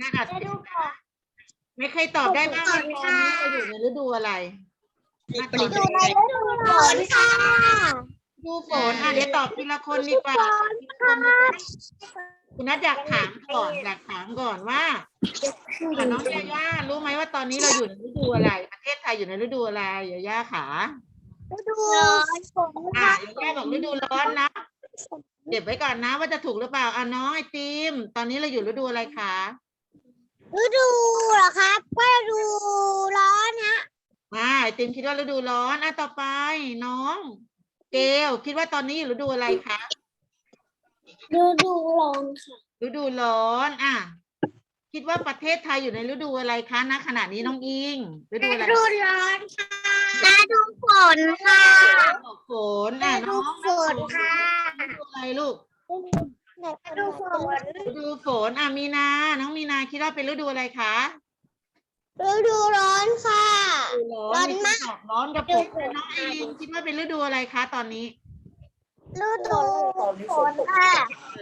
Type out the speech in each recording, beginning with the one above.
น่าอัดเสียงนะไม่เคยตอบได้บ้างว่าตอนนี้เราอยู่ในฤดูอะไรมาตอบอยู่ในฤดูฝนค่ะฤดูฝนอะเดี๋ยวตอบทีละคนดีกว่าทีละคนดีกว่าคุณนัทอยากถามก่อนอยากถามก่อนว่าอะน้องยาย่ารู้ไหมว่าตอนนี้เราอยู่ในฤดูอะไร ประเทศไทยอยู่ในฤดูอะไรยาย่าขาฤดูร้อนฝนอะค่ะยาย่าบอกฤดูร้อนนะเก็บไว้ก่อนนะว่าจะถูกหรือเปล่าอะน้องไอติมตอนนี้เราอยู่ฤดูอะไรคะ ฤดูเหรอครับก็ฤดูร้อนฮะอ่าไอติมคิดว่าฤดูร้อนอะต่อไปน้อง เกลคิดว่าตอนนี้อยู่ฤดูอะไรคะฤดูร้อนค่ะฤดูร้อนอะคิดว่าประเทศไทยอยู่ในฤดูอะไรคะณขณะนี้น้องอิงฤดูอะไรฤดูร้อนค่ะฤดูฝนค่ะฝนอะฤดูน้องฝนค่ะฤดูอะไรลูกฤ ดูฝนฤดูฝนอะมีนา น้องมีนาคิดว่าเป็นฤดูอะไรคะฤดูร้อนค่ะฤดูร้อนมากตอบร้อนกับผมน้องไอรินคิดว่าเป็นฤดูอะไรคะตอนนี้ ฤดูฝนค่ะ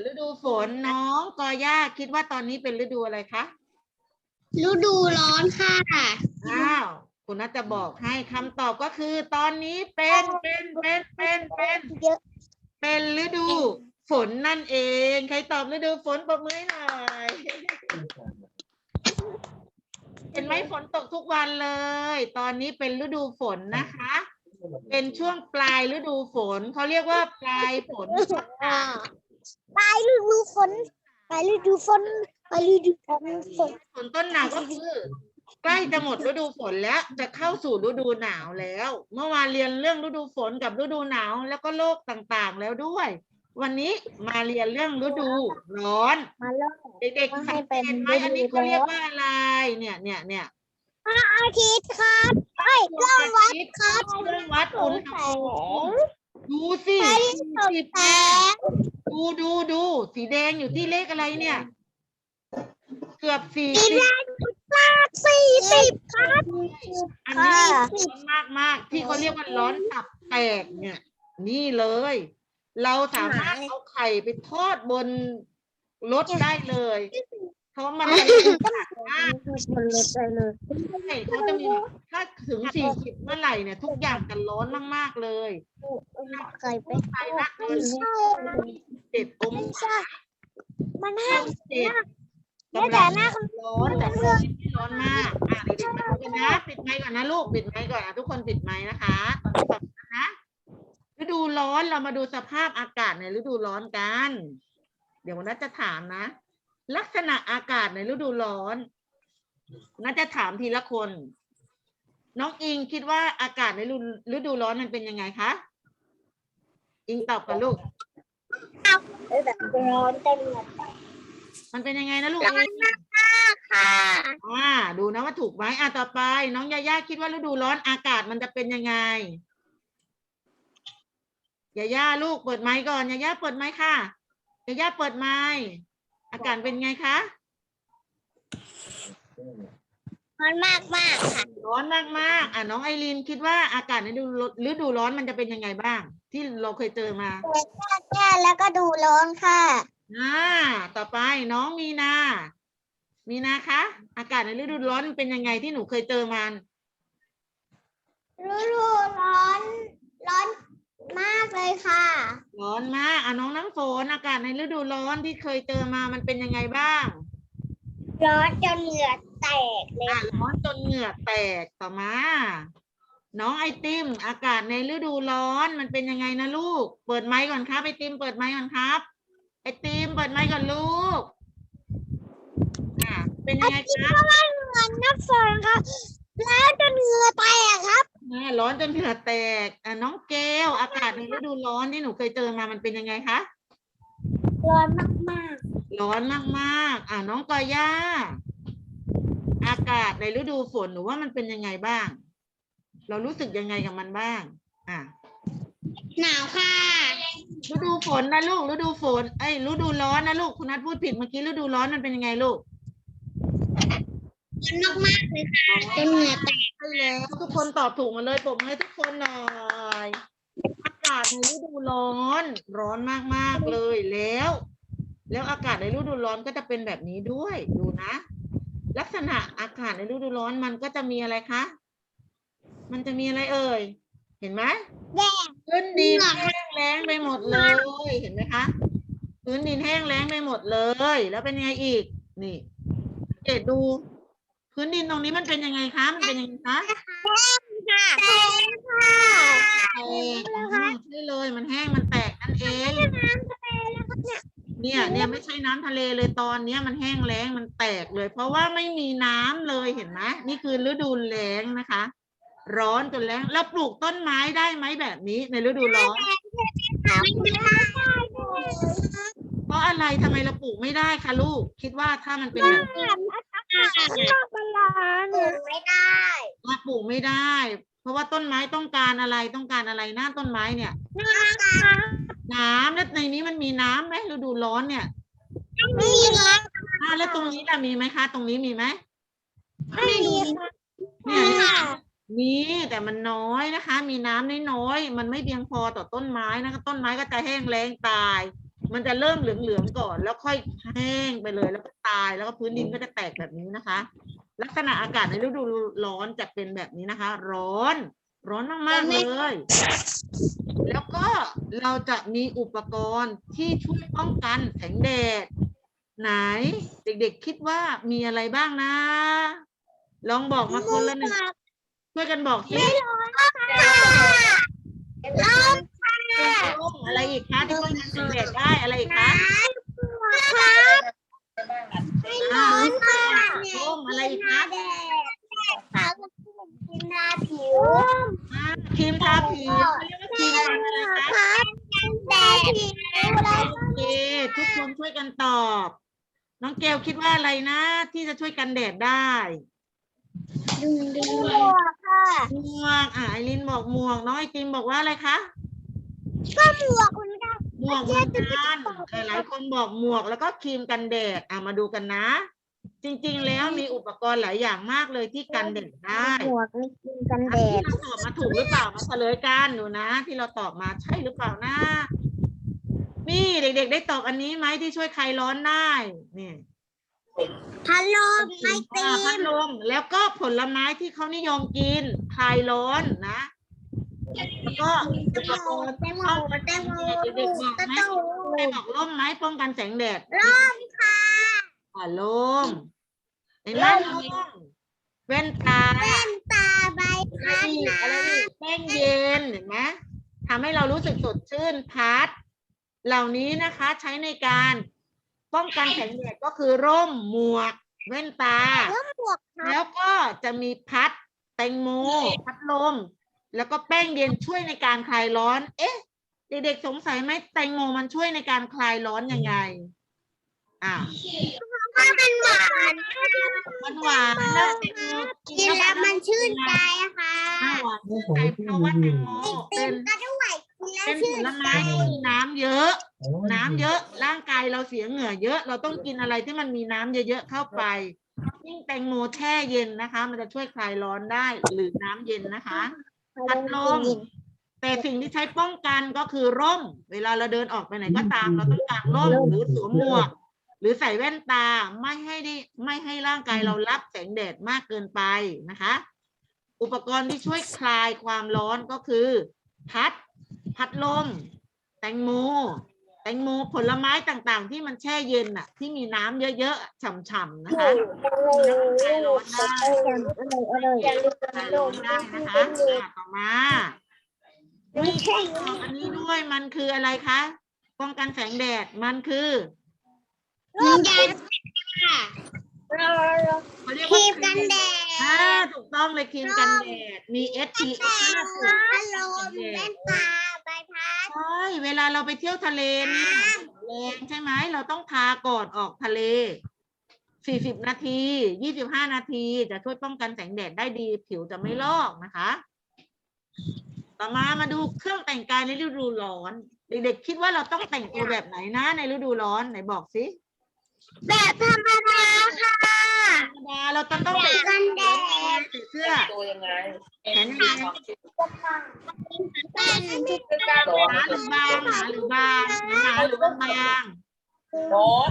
ฤดูฝนน้องกอย่าคิดว่าตอนนี้เป็นฤดูอะไรคะฤดูร้อนค่ะอ้าวคุณนัทจะบอกให้คำตอบก็คือ ตอนนี้เป็นเป็นเป็นเป็นเป็นเยอะเป็นฤดู ฝนนั่นเอง ใครตอบฤดูฝนปรบมือให้หน่อย เห็นไหมฝนตกทุกวันเลย ตอนนี้เป็นฤดูฝนนะคะ เป็นช่วงปลายฤดูฝน เขาเรียกว่าปลายฝนปลายฤดูฝนปลายฤดูฝนปลายฤดูฝนฝนฝนต้นหนาวก็คือใกล้จะหมดฤดูฝนแล้วจะเข้าสู่ฤดูหนาวแล้ว เมื่อวานเรียนเรื่องฤดูฝนกับฤดูหนาว แล้วก็โลกต่างๆแล้วด้วย วันนี้มาเรียนเรื่องฤดูร้อน มาเริ่ม เด็กว่าๆให้สังเกเป็นตไหมฤดูอันนี้เขาร้อนเรียกว่าอะไร เนี่ย เนี่ย เนี่ยอาทิตย์ครับเอ้ยเครื่องวัดครับเครื่องวัดอุณหภูมิดูสิแสงสดสิบแสงดูดูดูสีแดงอยู่ที่เลขอะไรเนี่ย เกือบสี่สีสิบแดงมากสี่สิบครับอันนี้ร้อนมากมากๆที่เขาเรียกว่าร้อนตับแตกเนี่ย นี่เลย เราสามารถเอาไข่ไปทอดบนรถได้เลย เพราะมันจะมีขนาดมากมันลดไปเลยใช่เขาจะมีถ้าถึงสี่สิบเมื่อไหร่เนี่ยทุกอย่างจะร้อนมาก ๆ เลยเคยไปไปนะเกินใช่เจ็ดองไม่ศาใช่มันห้ามเจ็ดไม่แต่หน้าร้อนแต่ไม่ได้ร้อนมากอะเด็กๆมาดูกันนะปิดไมค์ก่อนนะลูกปิดไมค์ก่อนอะทุกคนปิดไมค์นะคะตอนนี้แบบนะ ฤดูร้อนเรามาดูสภาพอากาศในฤดูร้อนกัน เดี๋ยววันนัทจะถามนะ ลักษณะอากาศในฤดูร้อนนัทจะถามทีละคน น้องอิงคิดว่าอากาศในฤดูฤดูร้อนมันเป็นยังไงคะอิงตอบกันลูกแบบร้อนเต็มเลยมันเป็นยังไงนะลูกอิงค่ะอ่าดูนะว่าถูกไหมอะต่อไป น้องยาย่าคิดว่าฤดูร้อนอากาศมันจะเป็นยังไง ยาย่าลูกเปิดไมค์ก่อนยาย่าเปิดไมค์ค่ะยาย่าเปิดไมค์อากาศเป็นไงคะร้อนมากมากค่ะร้อนมากมากๆอะน้องไอรีนคิดว่าอากาศในฤดูฤดูร้อนมันจะเป็นยังไงบ้าง ที่เราเคยเจอมาแก้แล้วก็ดูร้อนค่ะอ่าต่อไปน้องมีนา มีนาคะ อากาศในฤดูร้อนมันเป็นยังไงที่หนูเคยเจอมาฤดูร้อน ร้อน มากเลยค่ะ ร้อนมากอะน้องน้ำฝนอากาศในฤดูร้อนที่เคยเจอมามันเป็นยังไงบ้าง ร้อนจนเหงื่อแตกเลยอะร้อนจนเหงื่อแตกต่อมา น้องไอติม อากาศในฤดูร้อนมันเป็นยังไงนะลูก เปิดไมค์ก่อนครับไอติมเปิดไมค์ก่อนครับ ไอติมเปิดไมค์ก่อนลูกอะเป็นยังไงคิดครับว่าเหมือนน้ำฝนค่ะ แล้วจนเหงื่อแตกครับ อะ ร้อนจนเหงื่อแตกอะน้องเกลอากาศในฤดูร้อนที่หนูเคยเจอมามันเป็นยังไงคะ ร้อนมากร้อนมากๆ อ่าน้องกอย่า อากาศในฤดูฝนหนูว่ามันเป็นยังไงบ้าง เรารู้สึกยังไงกับมันบ้าง อ่าๆหนาวค่ะ ฤดูฝนนะลูกฤดูฝนเอ้ยฤดูร้อนนะลูกคุณนัทพูดผิดเมื่อกี้ฤดูร้อนมันเป็นยังไงลูก ร้อนมากเลยค่ะจนเหงื่อแตกใช่แล้วทุกคนตอบถูกหมาเลยปรบมือให้ทุกคนหน่อยอากาศในฤดูร้อน ร้อนมากๆเลยแล้ว แล้วอากาศในฤดูร้อนก็จะเป็นแบบนี้ด้วยดูนะ ลักษณะอากาศในฤดูร้อนมันก็จะมีอะไรคะ มันจะมีอะไรเอ่ย เห็นไหมแดงพื้นดินแห้งแล้งไปหมดเลย เห็นไหมคะพื้นดินแห้งแล้งไปหมดเลย แล้วเป็นไงอีก นี่สังเกตดู พื้นดินตรงนี้มันเป็นยังไงคะ มันเป็นยังไงคะค่ะแดงค่ะแตกอืมใช่เลย มันแห้ง มันแตกนั่นเองน้ำทะเลแล้วครับเนี่ยเนี่ย เนี่ยไม่ใช่น้ำทะเลเลยตอนเนี้ยมันแห้งแล้ง มันแตกเลย เพราะว่าไม่มีน้ำเลยเห็นไหมนี่คือฤดูแล้งนะคะ ร้อนจนแล้ง แล้วปลูกต้นไม้ได้ไหมแบบนี้ในฤดูร้อนไม่ได้เพราะอะไรทำไมเราปลูกไม่ได้คะลูก คิดว่าถ้ามันเป็นแบบนี้ อากาศนอกบาลานไม่ได้ว่าปลูกไม่ได้ เพราะว่าต้นไม้ต้องการอะไรต้องการอะไรหน้าต้นไม้เนี่ย น้ำน้ำแล้วในนี้มันมีน้ำไหมฤดูร้อนเนี่ยไม่มีน้อ่าแล้วตรงนี้ล่ะมีไหมคะ ตรงนี้มีไหมำไม่มีเนี่ย ค่ะมีแต่มันน้อยนะคะ มีน้ำน้อยๆมันไม่เพียงพอต่อต้นไม้นะคะ ต้นไม้ก็จะแห้งแล้งตาย มันจะเริ่มเหลืองๆก่อน แล้วค่อยแห้งไปเลย แล้วก็ตายแล้วก็พื้นดินก็จะแตกแบบนี้นะคะ ลักษณะอากาศในฤดูร้อนจะเป็นแบบนี้นะคะ ร้อน ร้อนมากๆเลย แล้วก็เราจะมีอุปกรณ์ที่ช่วยป้องกันแสงแดด ไหน เด็กๆคิดว่ามีอะไรบ้างนะ ลองบอกมาคนละหนึ่งช่วยกันบอกสิลมค่ะร่ม อะไรอีกคะที่ป้องกันแสงแดดได้อะไรอีกคะครับไม่ร้อนค่ะร่มอะไรอีกคะแดดค่ะกินทาผิวอ่าครีมทาผิวเขาเรียกว่าครีมทาอะไรคะครับแดดผิวแล้วโอเคทุกคนช่วยกันตอบ น้องเกลคิดว่าอะไรนะ ที่จะช่วยกันแดดได้ดึงดึงค่ะหมวกอ่าไอรินบอกหมวกน้องไอติมบอกว่าอะไรคะ ก็หมวกคุณค่ะหมวกเหมือนกันเออหลายคนบอกหมวกแล้วก็ครีมกันแดดอะมาดูกันนะ จริง ๆ แล้วมีอุปกรณ์หลายอย่างมากเลยที่กันแดดได้หมวกไม่กินกันอัแดนที่ดเราตอบมาถูกหรือเปล่ามาเฉลยกันหนูนะ ที่เราตอบมาใช่หรือเปล่านะนี่เด็ก ๆ ได้ตอบอันนี้ไหมที่ช่วยคลายร้อนได้นี่พัดลมไอติอ่าพัดมลมแล้วก็ผลไม้ที่เขานิยมกินคลายร้อนนะ แล้วก็อุปกรณ์แตงโมแตงโมเด็กๆบอกตะไหมตูบอกร่มไหมป้องกันแสงแดดร่มค่ะอ่าร่มเห็นไหมร่มแว่นตาเป็นตาใบพัดนะอะไรอีกแป้งเย็นเห็นไหมทำให้เรารู้สึกสดชื่นพัด เหล่านี้นะคะใช้ในการป้องกันแสงแดดก็คือร่มหมวกแว่นตา แล้วก็จะมีพัดแตงโม พัดลม แล้วก็แป้งเย็นช่วยในการคลายร้อน เอ๊ะ เด็กๆสงสัยไหมแตงโมมันช่วยในการคลายร้อนยังไงอ่าก็เป็นหวานมันหวานแล้วแตงโมกินแล้วมันชื่นใจอะค่ะอ่าหวานชื่นใจเพราะว่าแตงโมติเป็มนก็ด้วยกินแล้วเป็นผชื่นลใจไม้ที่มีน้ำเยอะ น้ำเยอะ ร่างกายเราเสียเหงื่อเยอะ เราต้องกินอะไรที่มันมีน้ำเยอะๆเข้าไปยิ่งแตงโมแช่เย็นนะคะ มันจะช่วยคลายร้อนได้หรือน้ำเย็นนะคะ พัดลมแต่สิ่งที่ใช้ป้องกันก็คือร่ม เวลาเราเดินออกไปไหนก็ตาม เราต้องกางร่มหรือสวมหมวก หรือใส่แว่นตาไม่ให้ได้ไม่ให้ร่างกายเรารับแสงแดดมากเกินไปนะคะ อุปกรณ์ที่ช่วยคลายความร้อนก็คือ พัด พัดลม แตงโม แตงโมผลไม้ต่างๆ ที่มันแช่เย็นน่ะ ที่มีน้ำเยอะๆฉ่ำๆนะคะคลายร้อนได้คลายร้อนได้นะคะอะต่อมามีของอันนี้ด้วยมันคืออะไรคะป้องกันแสงแดดมันคือร่มยันค่ะเขาเรียกครีว่ามกันแดดอ่าถูกต้องเลยครีมกันแดดมี SPF พัดลมแว่นตา ใบพัด ใช่เวลาเราไปเที่ยวทะเลเนี่ยแรงใช่ไหมเราต้องทาก่อนออกทะเล 40 นาที 25 นาที จะช่วยป้องกันแสงแดดได้ดีผิวจะไม่ลอกนะคะ ต่อมามาดูเครื่องแต่งกายในฤดูร้อน เด็กๆคิดว่าเราต้องแต่งตัวแบบไหนนะในฤดูร้อนไหนบอกสิ แบบธรรมดาค่ะธรรม ดาเราต้องต้องกันแดดใส่เสื้อตัวยังไงแขนยาวเป็นคือการหนาหรือบางหนาหรือบางหนาหรือบางบางร้อน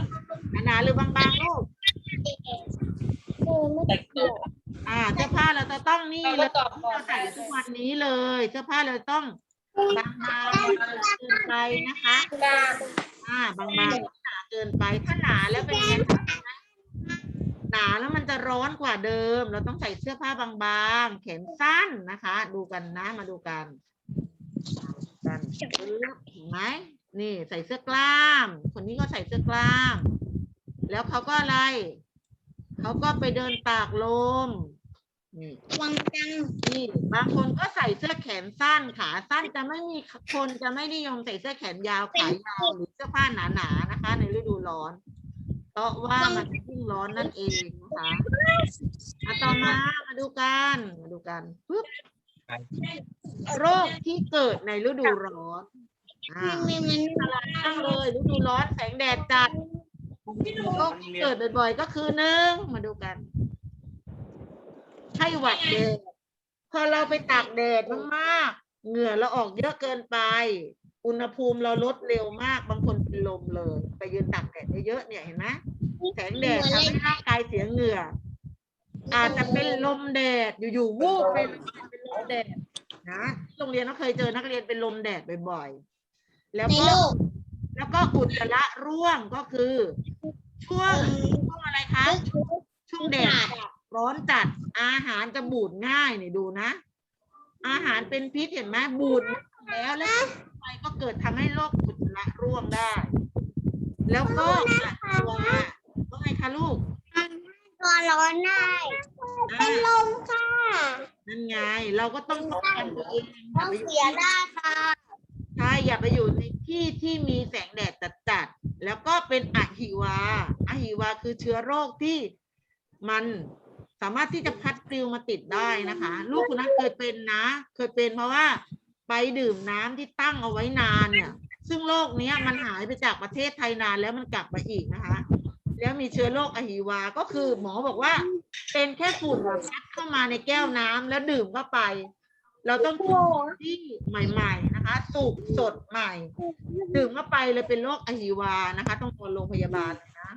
หนาหรือบางๆลูกแต่เกิดอ่าเสื้อผ้าเราจะต้องนี่เราตอบก่อนเราใส่ทุกวันนี้เลยเสื้อผ้าเราต้องบางๆเกินไปนะคะอ่าบางๆไม่หนาเกินไปถ้าหนาแล้วเป็นไงคะ หนาแล้วมันจะร้อนกว่าเดิม เราต้องใส่เสื้อผ้าบางๆ แขนสั้นนะคะ ดูกันนะมาดูกันกันปึ๊บเห็นไหมนี่ใส่เสื้อกล้าม คนนี้ก็ใส่เสื้อกล้าม แล้วเขาก็อะไร เขาก็ไปเดินตากลมนี่วังจังนี่บางคนก็ใส่เสื้อแขนสั้นขาสั้นจะไม่มีคนจะไม่นิยมใส่เสื้อแขนยาวขายาวหรือเสื้อผ้าหนาๆนะคะ ในฤดูร้อน เพราะว่ามันยิ่งร้อนนั่นเองนะคะมาต่อมา มาดูกัน มาดูกันปึ๊บโรคที่เกิดในฤดูร้อนอ่ามันมันตั้งเลยฤดูร้อนแสงแดดจัดโรคที่เกิดบ่อยๆ ก็คือหนึ่งมาดูกัน ไข้หวัดแดดพอเราไปตากแดดมากๆ เหงื่อเราออกเยอะเกินไป อุณหภูมิเราลดเร็วมากบางคนเป็นลมเลย ไปยืนตากแดดเยอะๆเนี่ยเห็นไหมแสงแดดทำให้ร่างกายเสียเหงื่อ อาจจะเป็นลมแดดอยู่ๆวูบเป็นเป็นลมแดดนะโรงเรียนเราเคยเจอนักเรียนเป็นลมแดดบ่อยๆ แล้วในก็โลกแล้วก็อุจจาระร่วงก็คือ ช่วงช่วงอะไรคะช่วงแดดร้อนจัดอาหารจะบูดง่ายนี่ดูนะ อาหารเป็นพิษเห็นไหมบูด แล้วแล้วไปก็เกิดทำให้โรคอุจจาระร่วงได้ แล้วก็อัดตัวว่าไงคะลูกตัวร้อนได้เป็นลมค่ะนั่นไง เราก็ต้องป้องกันตัวเองต้องเสียได้ค่ะใช่อย่าไปอยู่ในที่ที่มีแสงแดดจัดๆแล้วก็เป็นอะหิวาอะหิวาคือเชื้อโรคที่มันสามารถที่จะพัดปลิวมาติดได้นะคะ ลูกคุณนัทเคยเป็นนะ เคยเป็นเพราะว่า ไปดื่มน้ำที่ตั้งเอาไว้นานเนี่ย ซึ่งโรคเนี้ยมันหายไปจากประเทศไทยนานแล้วมันกลับมาอีกนะคะ แล้วมีเชื้อโรคอหิวา ก็คือหมอบอกว่า เป็นแค่ฝุ่นพัดเข้ามาในแก้วน้ำแล้วดื่มเข้าไป เราต้องกินที่ใหม่ๆนะคะสุกสดใหม่ ดื่มเข้าไปเลยเป็นโรคอหิวานะคะ ต้องนอนโรงพยาบาลเลยนะ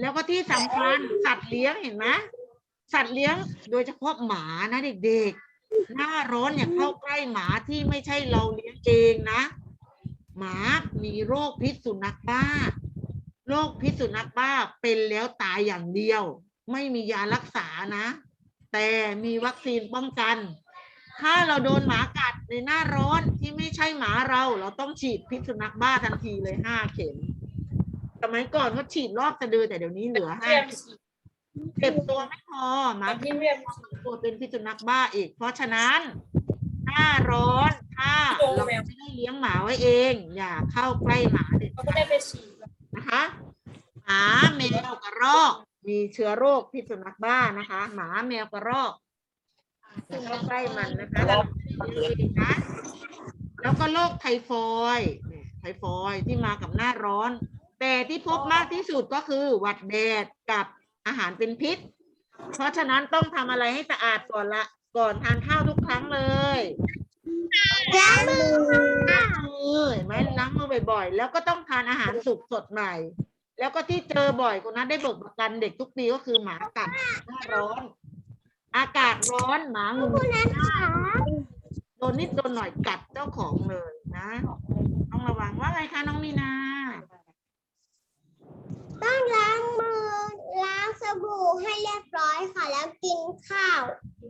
แล้วก็ที่สำคัญสัตว์เลี้ยงเห็นไหมสัตว์เลี้ยงโดยเฉพาะหมานะเด็กๆ หน้าร้อนอย่าเข้าใกล้หมาที่ไม่ใช่เราเลี้ยงเองนะ หมามีโรคพิษสุนัขบ้า โรคพิษสุนัขบ้าเป็นแล้วตายอย่างเดียว ไม่มียารักษานะ แต่มีวัคซีนป้องกัน ถ้าเราโดนหมากัดในหน้าร้อนที่ไม่ใช่หมาเรา เราต้องฉีดพิษสุนัขบ้าทันทีเลยห้าเข็มสมัยก่อนเขาฉีดรอบสะดือแต่เดี๋ยวนี้เหลือห้าเข็ม เก็บตัวไม่พอหมามาที่เรียมสีตัวเป็นพิษสุนัขบ้าอีก เพราะฉะนั้น หน้าร้อนถ้าเราไม่ได้เลี้ยงหมาไว้เอง อย่าเข้าใกล้หมาเด็ดเขาขาก็ได้ดไปฉีดนะคะหมาแมวกระรอก มีเชื้อโรคพิษสุนัขบ้านะคะ หมาแมวกระรอกอย่าเข้าใกล้มันนะคะแล้วนะแล้วก็โรคไทฟอยด์เนี่ยไทฟอยด์ที่มากับหน้าร้อน แต่ที่พบมากที่สุดก็คือหวัดแดดกับ อาหารเป็นพิษ เพราะฉะนั้นต้องทำอะไรให้สะอาดก่อนละก่อนทานข้าวทุกครั้งเลยล้างมือล้างมือเห็นไหมล้างมือบ่อยๆ แล้วก็ต้องทานอาหารสุกสดใหม่ แล้วก็ที่เจอบ่อยคนนั้นได้เบิกประกันเด็กทุกปีก็คือหมากัดหน้าร้อน อากาศร้อนหมาหงุดหงิดโดนนิดโดนหน่อยกัดเจ้าของเลยนะ ต้องระวังว่าไงคะน้องมีนา ต้องล้างมือล้างสบู่ให้เรียบร้อยค่ะ แล้วกินข้าว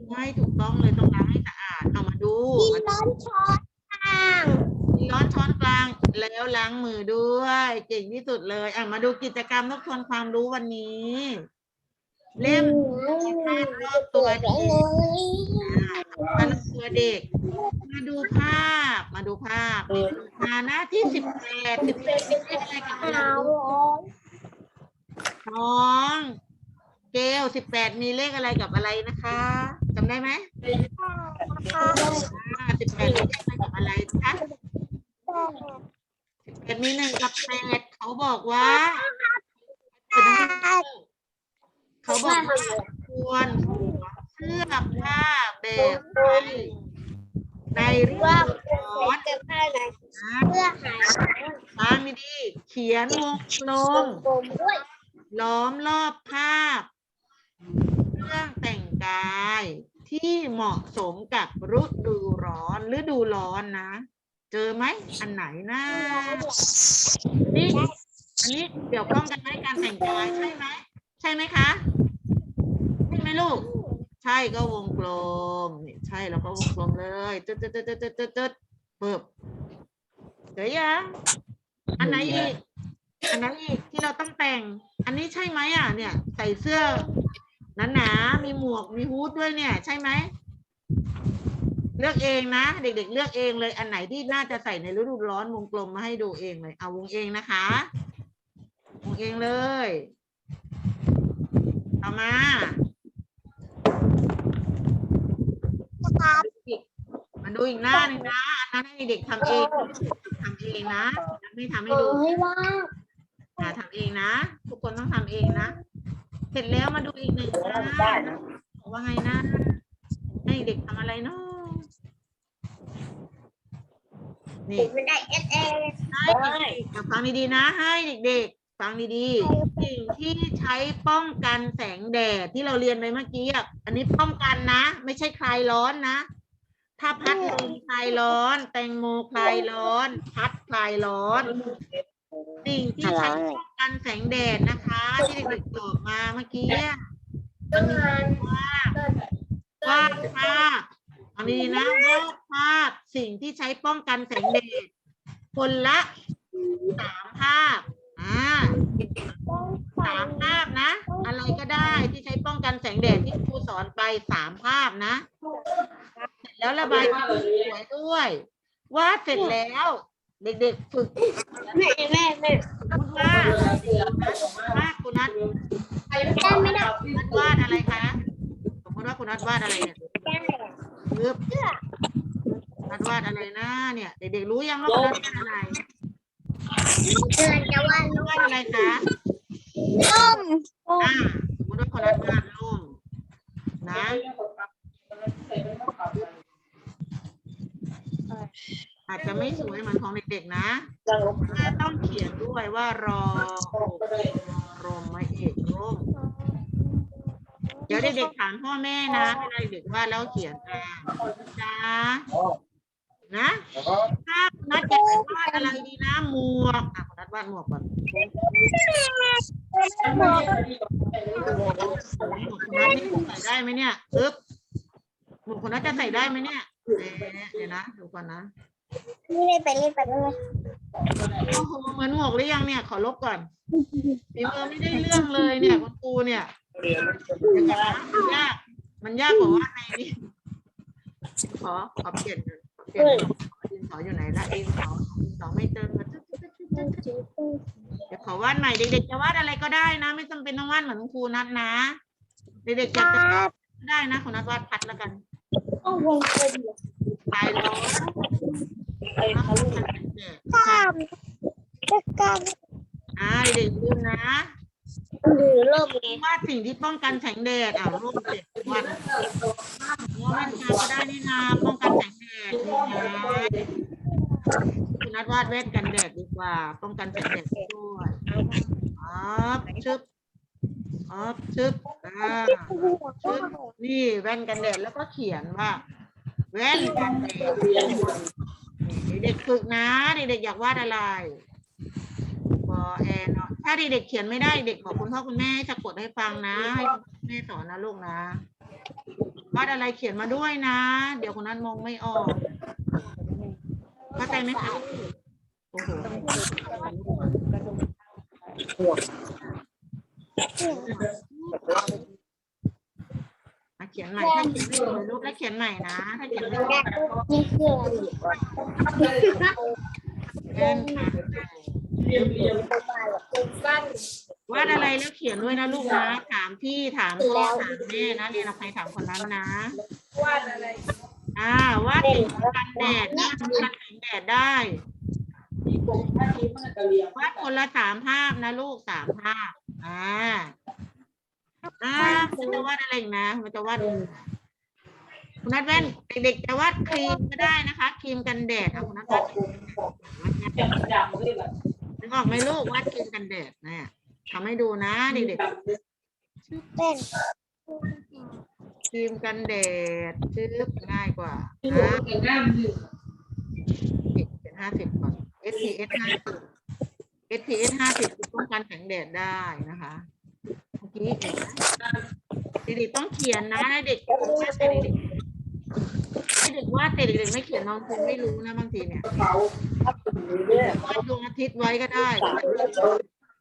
ไม่ถูกต้องเลยต้องล้างให้สะอาดเอามาดูกินร้อนช้อนกลางมีร้อนช้อนกลางแล้วล้างมือด้วยเก่งที่สุดเลยอะมาดูกิจกรรมทบทวนความรู้วันนี้ เล่มผ้ารอบตัวเด็กผ้ารอบตัวเด็ก มาดูภาพมาดูภาพมาหน้าที่สิบแปดสิบแปดเป็นเลขอะไรกับอะไรเอา น้องเกลสิบแปดมีเลขอะไรกับอะไรนะคะจำได้ไหมอ่าสิบแปดมีเลขอะไรกับอะไรคะสิบแปดมีหนึ่งกับแปดเขาบอกว่า เขาบอกว่าควรสวมเสื้อผ้าแบบไทยในฤดูว่าร้อนจะผ้าไหนนะเพื่อหายฟังดีๆเขียนวงกลมก ล้อมรอบภาพ เครื่องแต่งกายที่เหมาะสมกับฤดูร้อนฤดูร้อนนะ เจอไหมอันไหนนะนี่อันนี้เกี่ยวข้องกันไหมการแต่งกายใช่ไหมใช่ไหมคะใช่ไหมลูก ใช่ก็วงกลมนี่ใช่แล้วก็วงกลมเลยตึ๊ดตึ๊ดตึ๊ดตึ๊ดตึ๊ดตึ๊ดเปิบเจอยังอันไหนอีก อันนั้นอีกที่เราต้องแต่ง อันนี้ใช่ไหมอะ เนี่ย ใส่เสื้อหนาๆมีหมวกมีฮู้ดด้วยเนี่ย ใช่ไหมเลือกเองนะ เด็ก ๆ เลือกเองเลย อันไหนที่น่าจะใส่ในฤดูร้อนวงกลมมาให้ดูเองเลย เอาวงเองนะคะวงเองเลย ต่อมาครับมาดูอีกหน้าหนึงนะอันนั้นให้เด็กทำเองทำเองนะไม่ทำให้ดูให้ว่า อ่าทำเองนะ ทุกคนต้องทำเองนะ เสร็จแล้วมาดูอีกหนึ่งหน้าว่าไงนะ ให้เด็กทำอะไรเนาะนี่ไม่ได้เอสเอให้เด็กๆอะฟังดีๆนะ ให้เด็กๆ ฟังดีๆ สิ่งที่ใช้ป้องกันแสงแดดที่เราเรียนไปเมื่อกี้อะ อันนี้ป้องกันนะ ไม่ใช่คลายร้อนนะ ถ้าพัดลมคลายร้อน แตงโมคลายร้อน พัดคลายร้อน สิ่งที่ใช้ป้องกันแสงแดดนะคะ ที่เด็กๆตอบมาเมื่อกี้อะมันมีว่าวาดภาพเอาดีๆนะวาดภาพสิ่งที่ใช้ป้องกันแสงแดดคนละสามภาพอ่าสามภาพนะ อะไรก็ได้ที่ใช้ป้องกันแสงแดดที่ครูสอนไปสามภาพนะ เสร็จแล้วระบายสีสวยด้วยวาดเสร็จแล้ว เด็กๆฝึกแม่แม่แม่สมมติว่าว่าคุณนัทได้ไม่ได้คุณนัทวาดอะไรคะสมมติว่าคุณนัทวาดอะไรเนี่ยปึ๊บนัทวาดอะไรนะเนี่ยเด็กๆรู้ยังว่าคุณนัทวาดอะไรเดือนจะว่าคุณนัทวาดอะไรคะต้มอ่าสมมติว่าคุณนัทวาดร่มนะ อา จจะไม่สวยเหมือนของเด็กๆนะแม่ต้องเขียนด้วยว่ารอรมไม่เอกร่มเดี๋ยวเด็กๆถามพ่อแม่นะเวลาเด็กว่าแล้วเขียนอ่าจ้านะถ้านัดจะวาดอะไรดีนะหมวกอะนัดวาดหมวกก่อนหมวกคุณนัทนี่ใส่ได้ไหมเนี่ยอึ๊บหมวกคุณนัทจะใส่ได้ไหมเนี่ยเดี๋ยวนะดูก่อนนะ นี่เลยไปเลยไปเลยโอ้โหเหมือนหมวกหรือยังเนี่ย ขอลบก่อนฝีมือไม่ได้เรื่องเลยเนี่ยคุณครูเนี่ยเดี๋ยวก่อนนะมันยาก มันยากกว่าว่าในนี้ขอขอเปลี่ยนก่อนขอเปลี่ยนดินสออยู่ไหนละดินสอดินสอไม่เติมมาตึ๊ดตึ๊ดตึ๊ดตึ๊ดตึ๊ดเดี๋ยวขอวาดใหม่เด็กๆจะวาดอะไรก็ได้นะ ไม่จำเป็นต้องวาดเหมือนคุณครูนัดนะเด็กๆคจะรัจะบได้นะคุณนัดวาดพัดแล้วกันต้องวงกลมตาย ร้อนข้ามจะการอ่าเด็กๆลืมนะหรือร่มวาดสิ่งที่ป้องกันแสงแดดอ่ารูปเด็กวาดว่าแว่นตาก็ได้นี่นาป้องกันแสงแดดนี่นะคุณนัดวาดแว่นกันแดดดีกว่า ป้องกันแสงแดดด้วยอ๋อชึบอ๋อชึบอ่าชึบนี่แว่นกันแดดแล้วก็เขียนว่า แว่นกันแดด เด็กๆฝึกนะ เด็กๆอยากวาดอะไรบอแอนเนาะถ้าเด็กๆเขียนไม่ได้เด็กบอกคุณพ่อคุณแม่ให้สะกดให้ฟังนะให้คุณแม่สอนนะลูกนะวาดอะไรเขียนมาด้วยนะ เดี๋ยวคนนั้นมองไม่ออกเข้าใจไหมคะโอ้โห ขียนใหม่ถ้าเขียนไม่ถูกลูกแล้วเขียนใหม่นะ ถ้าเขียนไม่ถูกนี่คืออะไรแว่นค่ะวาดอะไรแล้วเขียนด้วยนะลูกนะถามพี่ถามพ่อถามแม่นะเรียนเอาใครถามคนนั้นนะวาดอะไรอ่าวาดถึงกันแดดนะกันแดดได้วาดคนละสามภาพนะลูกสามภาพอ่า อ่ามันจะวาดอะไรอีกนะมันจะวาดคุณนัทแว่นเด็กๆจะวาดครีมก็ได้นะคะ ครีมกันแดดเอาคุณนัทวาดครีมกันแดดนึกออกไหมลูกวาดครีมกันแดดนะทำให้ดูนะเด็กเป็นๆครีมกันแดดชื่อง่ายกว่านะเจ็ดห้าสิบก่อน SPF ห้าสิบ SPF ห้าสิบป้องกันแสงแดดได้นะคะ เมื่อกี้เด็กๆต้องเขียนนะเด็กแต่เด็กๆให้เด็กวาแต่เด็กๆไม่เขียนน้องคงไม่รู้นะบางทีเนี่ยวาดดวงอาทิตย์ไว้ก็ได้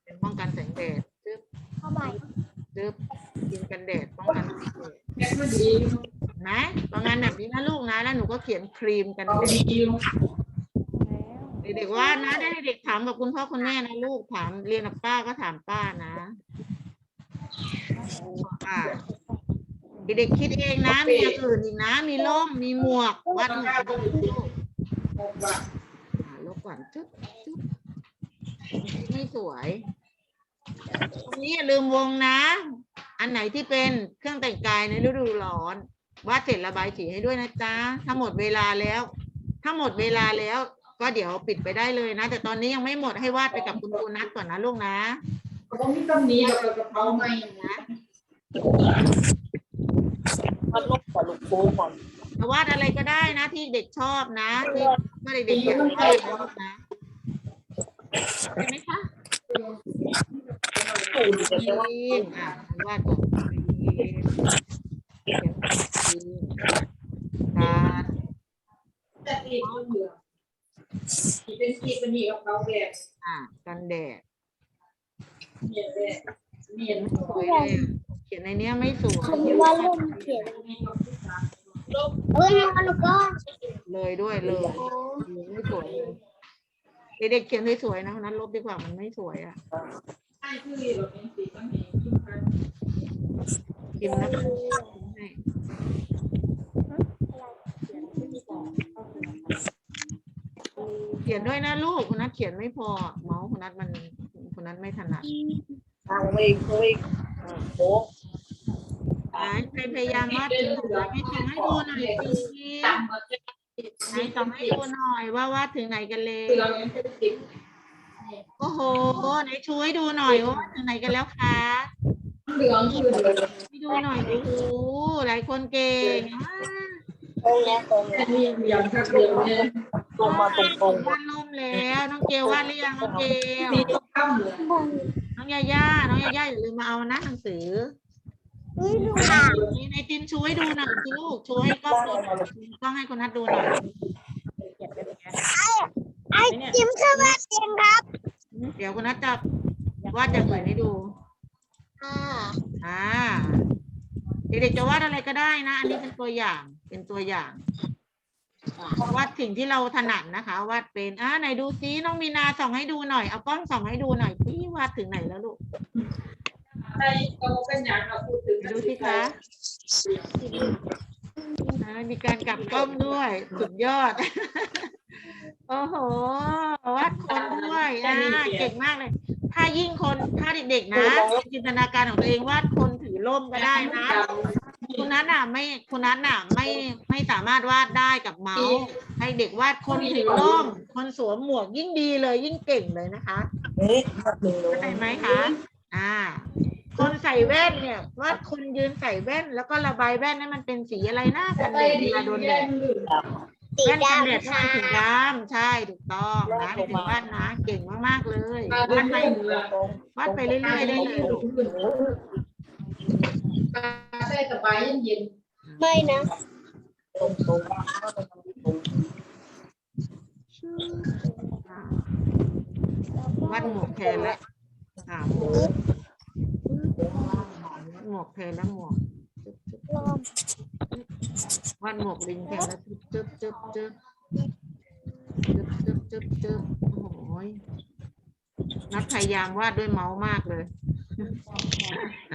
เป็นป้องกันแสงแดดจึ๊บเข้าไปจึ๊บกินกันแดดป้องกันแสงแดดนะประมาณแบบนี้นะลูกนะแล้วหนูก็เขียนครีมกันแดดเด็กๆว่านะได้เด็กถามกับคุณพ่อคุณแม่นะลูกถามเรียนกับป้าก็ถามป้านะ อ่าเด็กๆคิดเองนะ มีอย่างอื่นอีกนะ มีร่ม มีหมวกวัดหมวกดูลูกอ่าลบก่อนจุ๊บจุ๊บไม่สวย ตรงนี้อย่าลืมวงนะ อันไหนที่เป็นเครื่องแต่งกายในฤดูร้อนวาดเสร็จระบายสีให้ด้วยนะจ๊ะ ถ้าหมดเวลาแล้ว ถ้าหมดเวลาแล้ว ก็เดี๋ยวปิดไปได้เลยนะ แต่ตอนนี้ยังไม่หมดให้วาดไปกับคุณครูนัทก่อนนะลูกนะก็มีต้นนี้เรากระเพราไม่นะ มันลบกับลูกโป่งก่อนแต่วาดอะไรก็ได้นะ ที่เด็กชอบนะที่ก็เด็กๆอยากวาดนะลูกนะใช่ไหมคะตูนจะคใช่ว่ารีมอะวาดก่อนครีมเขียนครีมการแต่ตีมันเหลือที่เป็นกีเป็นนี่กับเขาแบบอะกันแดดเมียแบบเมียไม่สวยเลยอะเขียนในเนี้ยไม่สวยคำว่าล่มเขียนเฮ้ยมันก็เลยด้วยเลยไม่สวยเลยเด็กๆเขียนสวยๆนะนั้นลบดีกว่ามันไม่สวยอะใช่คือเราเป็นสีต้องเห็นทุกครั้งพิมพ์นะคะให้เขียนด้วยนะลูกคุณนัทเขียนไม่พอ เมาส์คุณนัทมันคุณนัทไม่ถนัดทางวิ่งวิ่งโค้ง ไหนใครพยายามวาดถึงไหนให้ส่งให้ดูหน่อยสิตามมาจะไหนส่งให้ดูหน่อยว่าวาดถึงไหนกันเลยคือเราเป็นสีโอ้โหไหนช่วยดูหน่อยว่าวาดถึงไหนกันแล้วคะเหลืองคือเหลืองให้ดูหน่อยโอ้โหหลายคนเก่งอ่าตรงนี้ตรงเป็นี้นเหลืองครับเหลืองเนี่ยตรงมาตรงตรงวาดล่มแล้วน้องเกลวาดหรือยังน้องเกลสีต้ องข้ามเหลืองน้องยาย่าน้องยาย่าอย่าลืมมาเอานะหนังสือเฮ้ยดูค่ะนี่ในตินช่วยดูหน่อยสิลูกช่วยให้กล้องดูหน่อยกล้องให้คุณนัทดูหน่อยไอ้จิมคือว่าเตียงครับ เดี๋ยวคุณนัทจะวาดอย่างอื่นให้ดูอ่าอ่าเด็กๆจะวาดอะไรก็ได้นะ อันนี้เป็นตัวอย่าง เป็นตัวอย่าง วาดสิ่งที่เราถนัดนะคะวาดเป็นอ่าไหนดูซิน้องมีนาส่องให้ดูหน่อยเอากล้องส่องให้ดูหน่อยพี่วาดถึงไหนแล้วลูกใช่ก็เป็นอย่างเราพูดถึงดูสิคะอ่ามีการกลับกล้องด้วยสุดยอด โอ้โหวาดคนด้วยอ่าเก่งมากเลย ถ้ายิ่งคนถ้าเด็กๆนะจินตนาการของตัวเองวาดคนถือร่มก็ได้นะ คุณนัทน่ะไม่คุณนัทน่ะไม่ไม่สามารถวาดได้กับเมาส์ให้เด็กวาดคนถือร่มคนสวมหมวกยิ่งดีเลยยิ่งเก่งเลยนะคะนี้หนึ่งเข้าใจไหมคะอ่า คนใส่แว่นเนี่ยวาดคนยืนใส่แว่น แล้วก็ระบายแว่นให้มันเป็นสีอะไรนะกันแดดเวลาโดนแดดสีแว่นกันแดดดำให้ค่ะมันสีดำใช่ถูกต้องนะถึงวาดนะเก่งมากๆเลยวาดไปวาดไปเรื่อยๆได้เลย แทรกบายเย็นไม่นะวัดหมวกแทนและสามหมวกวัดหมวกแทนและหมวกรอบวัดหมวกลิงแทนและจึ๊บจึ๊บจึ๊บจึ๊บจึ๊บจึ๊บจึ๊บจึ๊บโอ้โหนัดพยายามวาดด้วยเมาส์มากเลย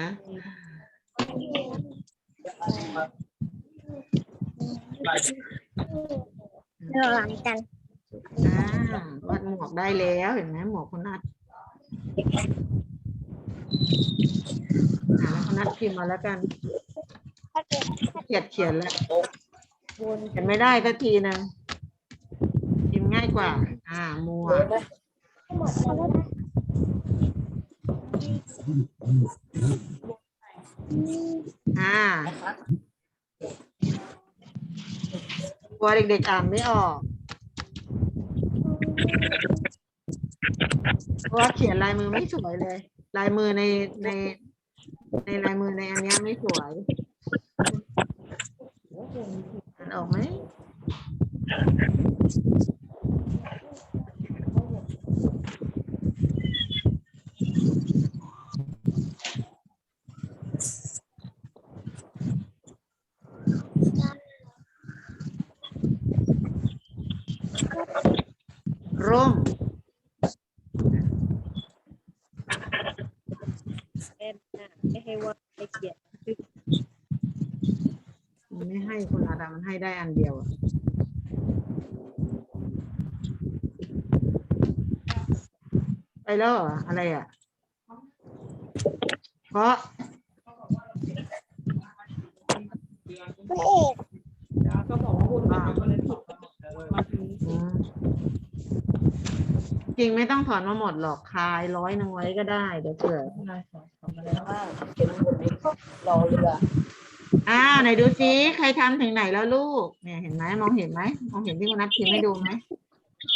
นะ ระวังกันอ่าวาดหมวกได้แล้วเห็นไหมหมวกคุณนัดอ่าแล้วคุณนัดพิมพ์มาแล้วกันเขียนเขียนแล้วเขียนไม่ได้สักทีนึงพิมพ์ง่ายกว่า อ่ามัวเดินไหมอ่า กลัวเด็กๆอ่านไม่ออกเพราะว่าเขียนลายมือไม่สวยเลย ลายมือในใน ในลายมือในอันเนี้ยไม่สวยอ่านออกไหมร่ม ไม่ให้ว่าไม่เขียน มันไม่ให้คนอาดามันให้ได้อันเดียวไปแล้วเหรออะไรอะ เพราะพระเอกก็บอกว่าบุญมาก็เลยผิดอืมจริงไม่ต้องถอนมาหมดหรอกคลายร้อยหนึงไว้ก็ได้เดี๋ยวเผื่อว่าเขียนบนนี้รอเรือ อ่าไหนดูซิใครทำถึงไหนแล้วลูก เนี่ยเห็นไหมมองเห็นไหมมองเห็นที่คุณนัทพิมพ์ให้ดูไหม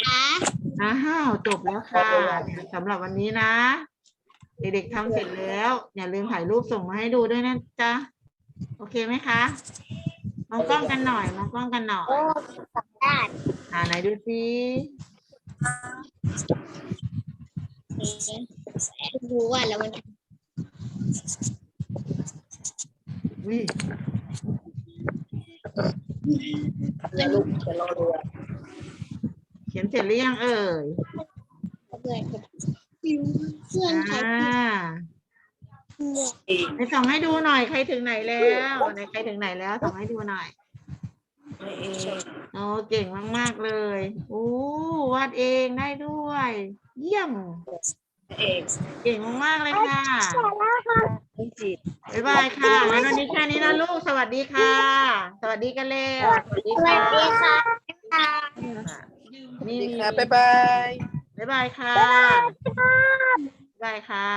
ขาอ้าวจบแล้วค่ะสำหรับวันนี้นะ เด็กๆทำเสร็จแล้ว อย่าลืมถ่ายรูปส่งมาให้ดูด้วยนะจ๊ะ โอเคไหมคะ มองกล้องกันหน่อย มองกล้องกันหน่อยโอ้สับด้านอ่าไหนดูซิรู้ว่าแล้วมัน วิแล้วลูกเขียนรอเรือเขียนเสร็จหรือยังเอ่ยเพื่อนเพื่อนใครอ่าเพื่อนอีกไปส่องให้ดูหน่อยใครถึงไหนแล้วไหนใครถึงไหนแล้วส่องให้ดูหน่อยไม่เองโอ้เก่งมากๆเลยโอ้วาดเองได้ด้วย เยี่ยมเอกเก่งมากๆเลยค่ะ เสร็จแล้วค่ะไม่ผิดบ๊ายบายค่ะงั้นวันนี้แค่นี้นะลูก สวัสดีค่ะ สวัสดีกันเร็วสวัสดีสวัค่ะสดีค่ะนี่ดีมีค่ะบ๊ายบายบ๊ายบายค่ะบ๊ายบายค่ะ